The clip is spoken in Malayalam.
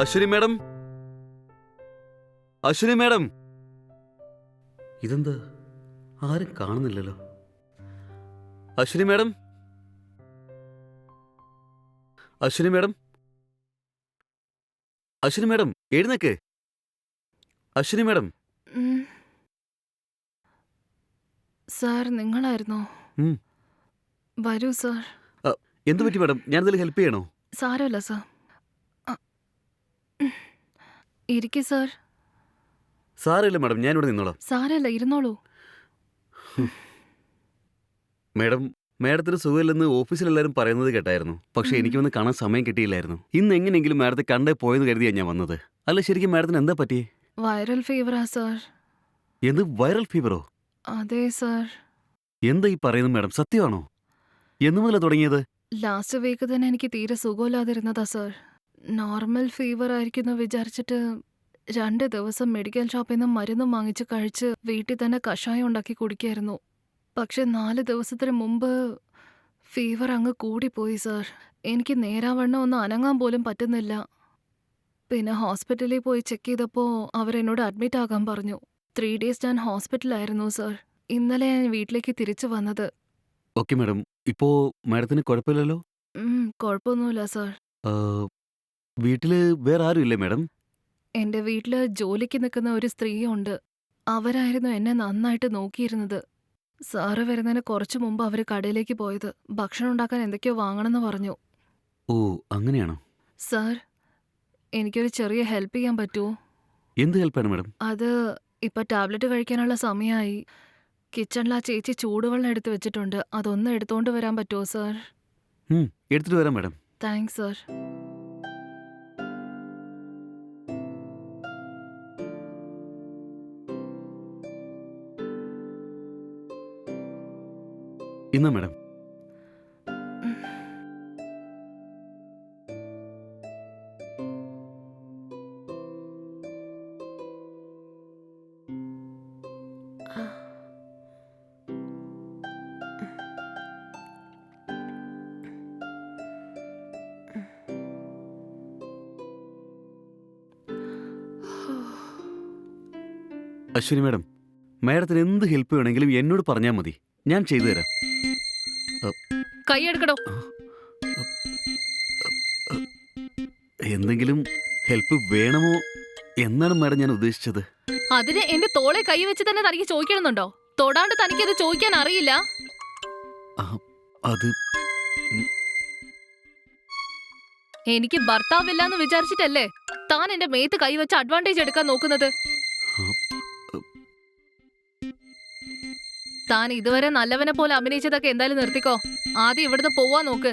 അശ്വിനി മാഡം? അശ്വിനി മാഡം? ഇതെന്ത്? ആരും കാണുന്നില്ലല്ലോ. Ashwini madam? Ashwini madam? Ashwini madam എഴുന്നേക്ക്. അശ്വിനി മാഡം. സാർ നിങ്ങളായിരുന്നോ. വരൂ സാർ. എന്തു പറ്റി മാഡം? ഞാൻ ഹെൽപ്പ് ചെയ്യണോ? സാരമല്ല സാർ. ഇരിക്ക് സാർ. സാരമില്ല മാഡം. ഞാൻ ഇവിടെ നിന്നോളാം. സാരല്ല ഇരുന്നോളൂ. മാഡം മാഡത്തിന് സുഖമില്ലെന്ന് ഓഫീസിലെല്ലാവരും പറയുന്നത് കേട്ടായിരുന്നു. പക്ഷെ എനിക്ക് വന്ന് കാണാൻ സമയം കിട്ടിയില്ലായിരുന്നു. ഇന്ന് എങ്ങനെയെങ്കിലും മാഡത്തെ കണ്ടേ പോയെന്ന് കരുതിയാണ് ഞാൻ വന്നത്. അല്ല ശരിക്കും മാഡത്തിന് എന്താ പറ്റി? വൈറൽ ഫീവറാ സാർ. എന്ത് വൈറൽ ഫീവറോ? അതെ സാർ. എന്താ ഈ പറയുന്നത് മാഡം? സത്യമാണോ? എന്നു മുതലാ തുടങ്ങിയത്? ലാസ്റ്റ് വീക്ക് തന്നെ എനിക്ക് തീരെ സുഖമില്ലാതിരുന്നതാ സാർ. നോർമൽ ഫീവർ ആയിരിക്കുമെന്ന് വിചാരിച്ചിട്ട് രണ്ട് ദിവസം മെഡിക്കൽ ഷോപ്പിൽ നിന്ന് മരുന്ന് വാങ്ങിച്ച് കഴിച്ച് വീട്ടിൽ തന്നെ കഷായം ഉണ്ടാക്കി കുടിക്കായിരുന്നു. പക്ഷെ നാല് ദിവസത്തിന് മുമ്പ് ഫീവർ അങ്ങ് കൂടിപ്പോയി സർ. എനിക്ക് നേരാവണ്ണം ഒന്ന് അനങ്ങാൻ പോലും പറ്റുന്നില്ല. പിന്നെ ഹോസ്പിറ്റലിൽ പോയി ചെക്ക് ചെയ്തപ്പോൾ അവരെന്നോട് അഡ്മിറ്റ് ആകാൻ പറഞ്ഞു. ത്രീ ഡേയ്സ് ഞാൻ ഹോസ്പിറ്റലായിരുന്നു സർ. ഇന്നലെ ഞാൻ വീട്ടിലേക്ക് തിരിച്ചു വന്നത്. Okay madam. ഇപ്പോ മാഡത്തിന് കുഴപ്പമില്ലല്ലോ? കുഴപ്പമൊന്നുമില്ല സർ. വീട്ടിൽ വേറെ ആരും ഇല്ലേ മാഡം? എന്റെ വീട്ടിൽ ജോലിക്ക് നിൽക്കുന്ന ഒരു സ്ത്രീയുണ്ട്. അവരായിരുന്നു എന്നെ നന്നായിട്ട് നോക്കിയിരുന്നത്. സാറ് വരുന്നതിന് കുറച്ചു മുമ്പ് അവർ കടയിലേക്ക് പോയത്. ഭക്ഷണം ഉണ്ടാക്കാൻ എന്തൊക്കെയോ വാങ്ങണമെന്ന് പറഞ്ഞു. ഓ അങ്ങനെയാണോ? സാർ എനിക്കൊരു ചെറിയ ഹെൽപ്പ് ചെയ്യാൻ പറ്റുമോ? എന്ത് ഹെൽപ്പാണ് മാഡം? അത് ഇപ്പൊ ടാബ്ലറ്റ് കഴിക്കാനുള്ള സമയമായി. കിച്ചണിൽ ആ ചേച്ചി ചൂടുവെള്ളം എടുത്തു വെച്ചിട്ടുണ്ട്. അതൊന്ന് എടുത്തോണ്ട് വരാൻ പറ്റുമോ സാർ? എടുത്തിട്ട് വരാം മാഡം. Thanks sir. ഇന്നാ മാഡം. അശ്വിനി മാഡം മാഡത്തിന് എന്ത് ഹെൽപ്പ് വേണമെങ്കിലും എന്നോട് പറഞ്ഞാൽ മതി. ഞാൻ ചെയ്തു തരാം. കൈയെടുക്കടോ എന്തെങ്കിലും ഹെൽപ്പ് വേണമോ എന്നാണ് മാഡം ഞാൻ ഉദ്ദേശിച്ചത്. അതിന് എന്റെ തോളെ കൈ വെച്ച് തന്നെ തനിക്ക് ചോദിക്കണമെന്നുണ്ടോ? തൊടാണ്ട് തനിക്കത് ചോദിക്കാൻ അറിയില്ല. അത് എനിക്ക് ഭർത്താവില്ലാന്ന് വിചാരിച്ചിട്ടല്ലേ താൻ എന്റെ മേത്ത് കൈവച്ച് അഡ്വാന്റേജ് എടുക്കാൻ നോക്കുന്നത്? താൻ ഇതുവരെ നല്ലവനെ പോലെ അഭിനയിച്ചതൊക്കെ എന്തായാലും നിർത്തിക്കോ ആദ്യം ഇവിടുന്ന് പോവാ നോക്ക്